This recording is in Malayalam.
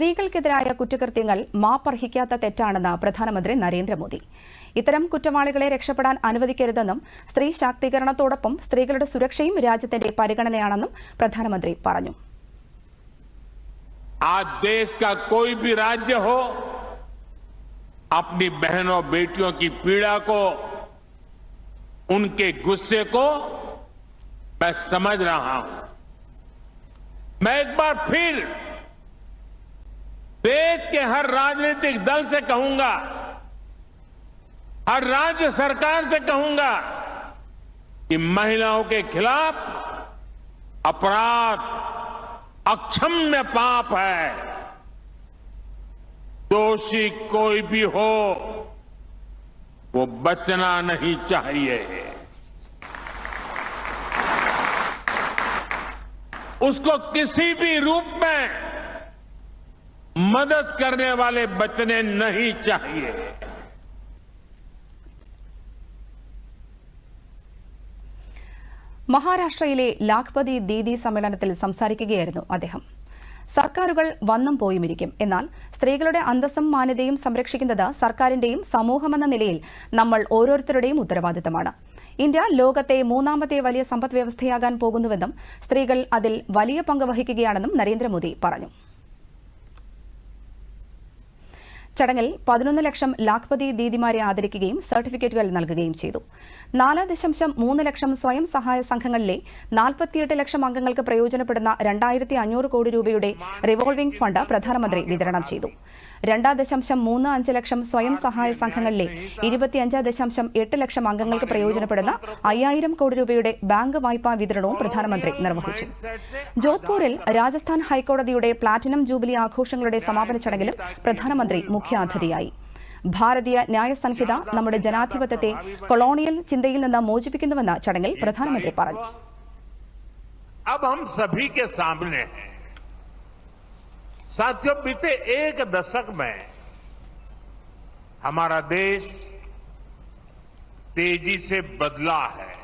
സ്ത്രീകൾക്കെതിരായ കുറ്റകൃത്യങ്ങൾ മാപ്പർഹിക്കാത്ത തെറ്റാണെന്ന് പ്രധാനമന്ത്രി നരേന്ദ്രമോദി ഇത്തരം കുറ്റവാളികളെ രക്ഷപ്പെടാൻ അനുവദിക്കരുതെന്നും സ്ത്രീ ശാക്തീകരണത്തോടൊപ്പം സ്ത്രീകളുടെ സുരക്ഷയും രാജ്യത്തിന്റെ പരിഗണനയാണെന്നും പ്രധാനമന്ത്രി പറഞ്ഞു आज देश का कोई भी राज्य हो अपनी बहनों बेटियों की पीड़ा को उनके गुस्से को मैं समझ रहा हूं मैं एक बार फिर देश के हर राजनीतिक दल से कहूँगा, हर राज्य सरकार से कहूँगा कि महिलाओं के खिलाफ अपराध अक्षम्य पाप है। दोषी कोई भी हो, वो बचना नहीं चाहिए। उसको किसी भी रूप में मदद करने वाले बचने नहीं चाहिए മഹാരാഷ്ട്രയിലെ ലാഖ്പതി ദീദി സമ്മേളനത്തിൽ സംസാരിക്കുകയായിരുന്നു അദ്ദേഹം സർക്കാരുകൾ വന്നും പോയുമിരിക്കും എന്നാൽ സ്ത്രീകളുടെ അന്തസ്സും മാന്യതയും സംരക്ഷിക്കുന്നത് സർക്കാരിന്റെയും സമൂഹമെന്ന നിലയിൽ നമ്മൾ ഓരോരുത്തരുടെയും ഉത്തരവാദിത്തമാണ് ഇന്ത്യ ലോകത്തെ മൂന്നാമത്തെ വലിയ സമ്പദ് വ്യവസ്ഥയാകാൻ പോകുന്നുവെന്നും സ്ത്രീകൾ അതിൽ വലിയ പങ്ക് വഹിക്കുകയാണെന്നും നരേന്ദ്രമോദി പറഞ്ഞു ചടങ്ങിൽ പതിനൊന്ന് ലക്ഷം ലാഖ്പതി ദീദിമാരെ ആദരിക്കുകയും സർട്ടിഫിക്കറ്റുകൾ നൽകുകയും ചെയ്തു. നാല് ദശാംശം മൂന്ന് ലക്ഷം സ്വയം സഹായ സംഘങ്ങളിലെ നാൽപ്പത്തിയെട്ട് ലക്ഷം അംഗങ്ങൾക്ക് പ്രയോജനപ്പെടുന്ന രണ്ടായിരത്തി അഞ്ഞൂറ് കോടി രൂപയുടെ റിവോൾവിംഗ് ഫണ്ട് പ്രധാനമന്ത്രി വിതരണം ചെയ്തു. രണ്ട് ദശാംശം മൂന്ന് അഞ്ച് ലക്ഷം സ്വയം സഹായ സംഘങ്ങളിലെ ഇരുപത്തിയഞ്ച് ദശാംശം എട്ട് ലക്ഷം അംഗങ്ങൾക്ക് പ്രയോജനപ്പെടുന്ന അയ്യായിരം കോടി രൂപയുടെ ബാങ്ക് വായ്പാ വിതരണവും പ്രധാനമന്ത്രി നിർവഹിച്ചു. ജോധ്പൂരിൽ രാജസ്ഥാൻ ഹൈക്കോടതിയുടെ പ്ലാറ്റിനം ജൂബിലി ആഘോഷങ്ങളുടെ സമാപന ചടങ്ങിലും പ്രധാനമന്ത്രി മുഖ്യാതിഥിയായി ഭാരതീയ ന്യായ സംഹിത നമ്മുടെ ജനാധിപത്യത്തെ കൊളോണിയൽ ചിന്തയിൽ നിന്ന് മോചിപ്പിക്കുന്നുവെന്ന് ചടങ്ങിൽ പ്രധാനമന്ത്രി പറഞ്ഞു अब हम सभी के सामने है साथियों बीते एक दशक में हमारा देश तेजी से बदला है